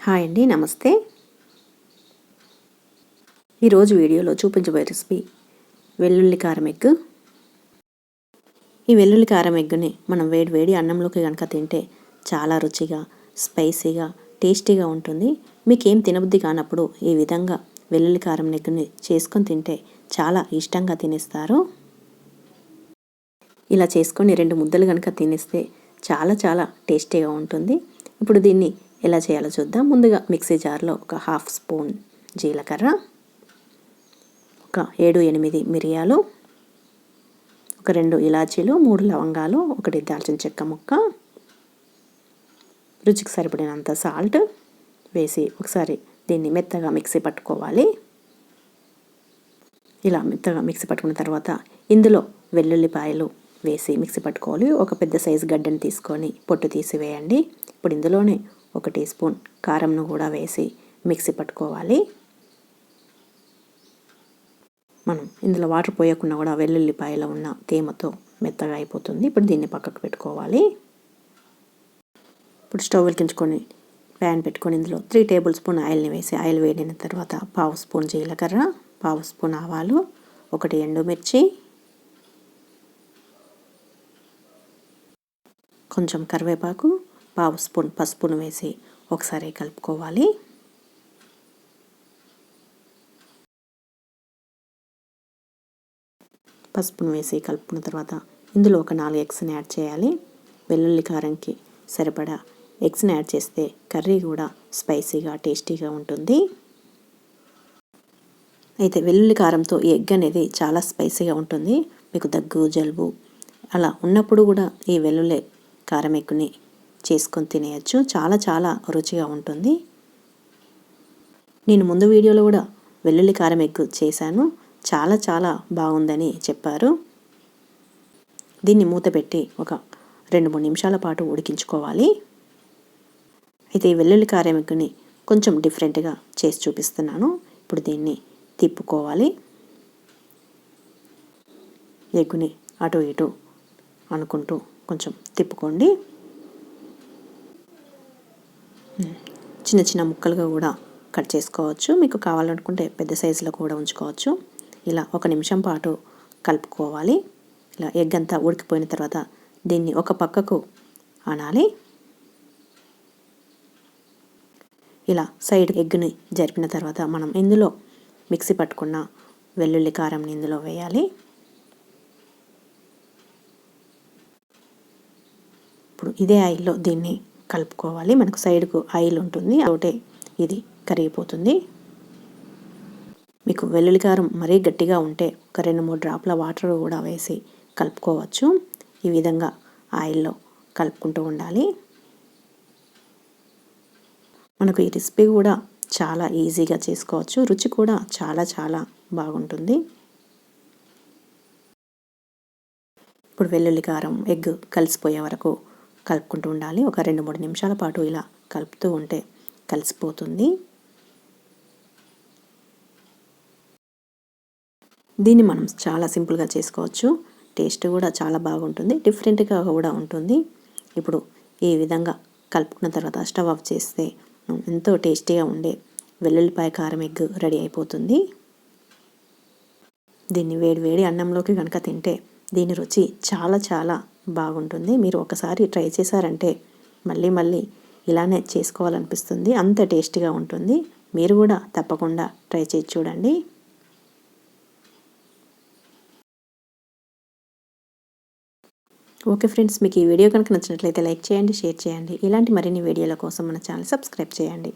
Hi అండి నమస్తే. ఈరోజు వీడియోలో చూపించబోయే రెసిపీ వెల్లుల్లి కారం ఎగ్ ఈ వెల్లుల్లి కారం ఎగ్గుని మనం వేడి వేడి అన్నంలోకి కనుక తింటే చాలా రుచిగా స్పైసీగా టేస్టీగా ఉంటుంది. మీకు ఏం తినబుద్ధి కానప్పుడు ఈ విధంగా వెల్లుల్లి కారం ఎగ్గుని చేసుకొని తింటే చాలా ఇష్టంగా తినేస్తారు. ఇలా చేసుకొని రెండు ముద్దలు కనుక తినేస్తే చాలా చాలా టేస్టీగా ఉంటుంది. ఇప్పుడు దీన్ని ఎలా చేయాలో చూద్దాం. ముందుగా మిక్సీ జార్లో ఒక హాఫ్ స్పూన్ జీలకర్ర ఒక ఏడు ఎనిమిది మిరియాలు ఒక రెండు ఇలాచీలు మూడు లవంగాలు ఒకటి దాల్చిన చెక్క ముక్క రుచికి సరిపడినంత సాల్ట్ వేసి ఒకసారి దీన్ని మెత్తగా మిక్సీ పట్టుకోవాలి. ఇలా మెత్తగా మిక్సీ పట్టుకున్న తర్వాత ఇందులో వెల్లుల్లిపాయలు వేసి మిక్సీ పట్టుకోవాలి. ఒక పెద్ద సైజు గడ్డను తీసుకొని పొట్టు తీసివేయండి. ఇప్పుడు ఇందులోనే ఒక టీ స్పూన్ కారంను కూడా వేసి మిక్సీ పట్టుకోవాలి. మనం ఇందులో వాటర్ పోయకుండా కూడా వెల్లుల్లిపాయలో ఉన్న తేమతో మెత్తగా అయిపోతుంది. ఇప్పుడు దీన్ని పక్కకు పెట్టుకోవాలి. ఇప్పుడు స్టవ్ వెలికించుకొని ప్యాన్ పెట్టుకొని ఇందులో త్రీ టేబుల్ స్పూన్ ఆయిల్ని వేసి ఆయిల్ వేడిన తర్వాత పావు స్పూన్ జీలకర్ర పావు స్పూన్ ఆవాలు ఒకటి ఎండుమిర్చి కొంచెం కరివేపాకు పావు స్పూన్ పసుపును వేసి ఒకసారి కలుపుకోవాలి. పసుపును వేసి కలుపుకున్న తర్వాత ఇందులో ఒక నాలుగు ఎగ్స్ని యాడ్ చేయాలి. వెల్లుల్లి కారంకి సరిపడా ఎగ్స్ని యాడ్ చేస్తే కర్రీ కూడా స్పైసీగా టేస్టీగా ఉంటుంది. అయితే వెల్లుల్లి కారంతో ఈ ఎగ్ అనేది చాలా స్పైసీగా ఉంటుంది. మీకు దగ్గు జలుబు అలా ఉన్నప్పుడు కూడా ఈ వెల్లుల్లి కారం ఎగ్గుని చేసుకొని తినేయచ్చు. చాలా చాలా రుచిగా ఉంటుంది. నేను ముందు వీడియోలో కూడా వెల్లుల్లి కారం ఎగ్గు చేశాను. చాలా చాలా బాగుందని చెప్పారు. దీన్ని మూత పెట్టి ఒక రెండు మూడు నిమిషాల పాటు ఉడికించుకోవాలి. అయితే వెల్లుల్లి కారం ఎగ్గుని కొంచెం డిఫరెంట్గా చేసి చూపిస్తున్నాను. ఇప్పుడు దీన్ని తిప్పుకోవాలి. ఎగ్గుని అటు ఇటు అనుకుంటూ కొంచెం తిప్పుకోండి. చిన్న చిన్న ముక్కలుగా కూడా కట్ చేసుకోవచ్చు. మీకు కావాలనుకుంటే పెద్ద సైజులో కూడా ఉంచుకోవచ్చు. ఇలా ఒక నిమిషం పాటు కలుపుకోవాలి. ఇలా ఎగ్ అంతా ఉడికిపోయిన తర్వాత దీన్ని ఒక పక్కకు అనాలి ఇలా సైడ్ ఎగ్ని జరిపిన తర్వాత మనం ఇందులో మిక్సీ పట్టుకున్న వెల్లుల్లి కారంని ఇందులో వేయాలి. ఇప్పుడు ఇదే ఆయిల్లో దీన్ని కలుపుకోవాలి. మనకు సైడ్కు ఆయిల్ ఉంటుంది. ఒకటే ఇది కరిగిపోతుంది. మీకు వెల్లుల్లి కారం మరీ గట్టిగా ఉంటే ఒక రెండు మూడు డ్రాప్ల వాటర్ కూడా వేసి కలుపుకోవచ్చు. ఈ విధంగా ఆయిల్లో కలుపుకుంటూ ఉండాలి. మనకు ఈ రెసిపీ కూడా చాలా ఈజీగా చేసుకోవచ్చు. రుచి కూడా చాలా చాలా బాగుంటుంది. ఇప్పుడు వెల్లుల్లి కారం ఎగ్ కలిసిపోయే వరకు కలుపుకుంటూ ఉండాలి. ఒక రెండు మూడు నిమిషాల పాటు ఇలా కలుపుతూ ఉంటే కలిసిపోతుంది. దీన్ని మనం చాలా సింపుల్గా చేసుకోవచ్చు. టేస్ట్ కూడా చాలా బాగుంటుంది. డిఫరెంట్గా కూడా ఉంటుంది. ఇప్పుడు ఈ విధంగా కలుపుకున్న తర్వాత స్టవ్ ఆఫ్ చేస్తే ఎంతో టేస్టీగా ఉండే వెల్లుల్లిపాయ కారం ఎగ్ రెడీ అయిపోతుంది. దీన్ని వేడి వేడి అన్నంలోకి కనుక తింటే దీని రుచి చాలా చాలా బాగుంటుంది. మీరు ఒకసారి ట్రై చేశారంటే మళ్ళీ మళ్ళీ ఇలానే చేసుకోవాలనిపిస్తుంది. అంత టేస్టీగా ఉంటుంది. మీరు కూడా తప్పకుండా ట్రై చేసి చూడండి. ఓకే ఫ్రెండ్స్ మీకు ఈ వీడియో కనుక నచ్చినట్లయితే లైక్ చేయండి షేర్ చేయండి. ఇలాంటి మరిన్ని వీడియోల కోసం మన ఛానల్ సబ్స్క్రైబ్ చేయండి.